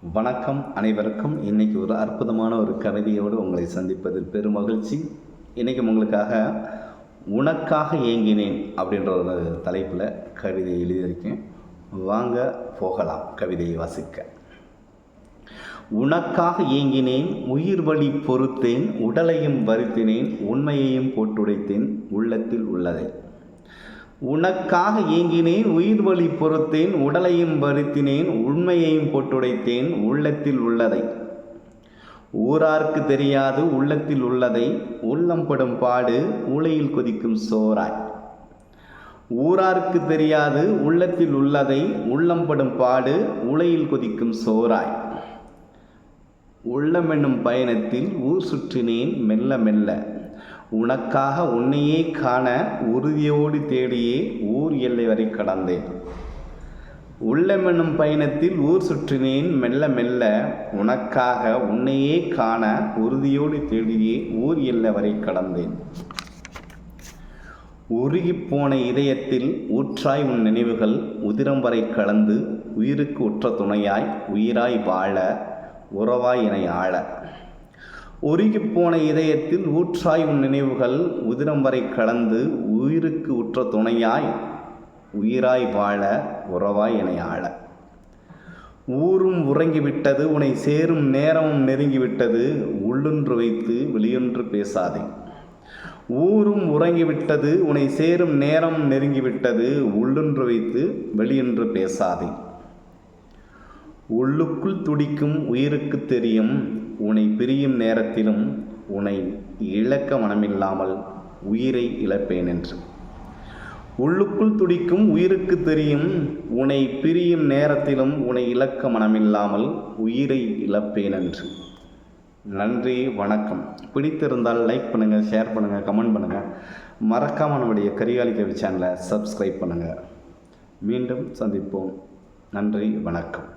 வணக்கம் அனைவருக்கும். இன்றைக்கி ஒரு அற்புதமான ஒரு கவிதையோடு உங்களை சந்திப்பதில் பெரும் மகிழ்ச்சி. இன்றைக்கி உங்களுக்காக உனக்காக ஏங்கினேன் அப்படின்ற ஒரு தலைப்பில் கவிதை எழுதியிருக்கேன். வாங்க போகலாம் கவிதையை வாசிக்க. உனக்காக ஏங்கினேன் உயிர் வழி பொறுத்தேன் உடலையும் வருத்தினேன் உண்மையையும் போட்டுடைத்தேன் உள்ளத்தில் உள்ளதை. உனக்காக ஏங்கினேன் உயிர் வழி பொறுத்தேன் உடலையும் வருத்தினேன் உண்மையையும் போட்டுடைத்தேன் உள்ளத்தில் உள்ளதை. ஊரார்க்கு தெரியாது உள்ளத்தில் உள்ளதை. உள்ளம்படும் பாடு உலையில் கொதிக்கும் சோறாய். ஊரார்க்கு தெரியாது உள்ளத்தில் உள்ளதை. உள்ளம்படும் பாடு உலையில் கொதிக்கும் சோறாய். உள்ளமென்னும் பயணத்தில் ஊர் சுற்றினேன் மெல்ல மெல்ல. உனக்காக உன்னையே காண உறுதியோடு தேடியே ஊர் எல்லை வரை கடந்தேன். உள்ளமென்னும் பயணத்தில் ஊர் சுற்றினேன். மெல்ல மெல்ல உனக்காக உன்னையே காண உறுதியோடு தேடியே ஊர் எல்லை வரை கடந்தேன். உருகிப் போன இதயத்தில் ஊற்றாய் உன் நினைவுகள் உதிரம் வரை கலந்து உயிருக்கு உற்ற துணையாய் உயிராய் வாழ உறவாய் என ஆழ உருகிப் போன இதயத்தில் ஊற்றாய் உன் நினைவுகள் உதிரம் வரை கலந்து உயிருக்கு உற்ற துணையாய் உயிராய் வாழ உறவாய் என ஆழ ஊரும் உறங்கிவிட்டது உன்னை சேரும் நேரமும் நெருங்கிவிட்டது உள்ளொன்று வைத்து வெளியொன்று பேசாதே. ஊரும் உறங்கிவிட்டது உன்னை சேரும் நேரம் நெருங்கிவிட்டது உள்ளொன்று வைத்து வெளியொன்று பேசாதே. உள்ளுக்குள் துடிக்கும் உயிருக்கு தெரியும் உன்னை பிரியும் நேரத்திலும் உன்னை இழக்க மனமில்லாமல் உயிரை இழப்பேன் என்று உள்ளுக்குள் துடிக்கும் உயிருக்கு தெரியும் உன்னை பிரியும் நேரத்திலும் உன்னை இழக்க மனமில்லாமல் உயிரை இழப்பேன் என்று நன்றி வணக்கம். பிடித்திருந்தால் லைக் பண்ணுங்கள் ஷேர் பண்ணுங்கள் கமெண்ட் பண்ணுங்கள் மறக்காமல் நம்முடைய கரிகாலி கவி சேனலை சப்ஸ்கிரைப் பண்ணுங்கள் மீண்டும் சந்திப்போம். நன்றி வணக்கம்.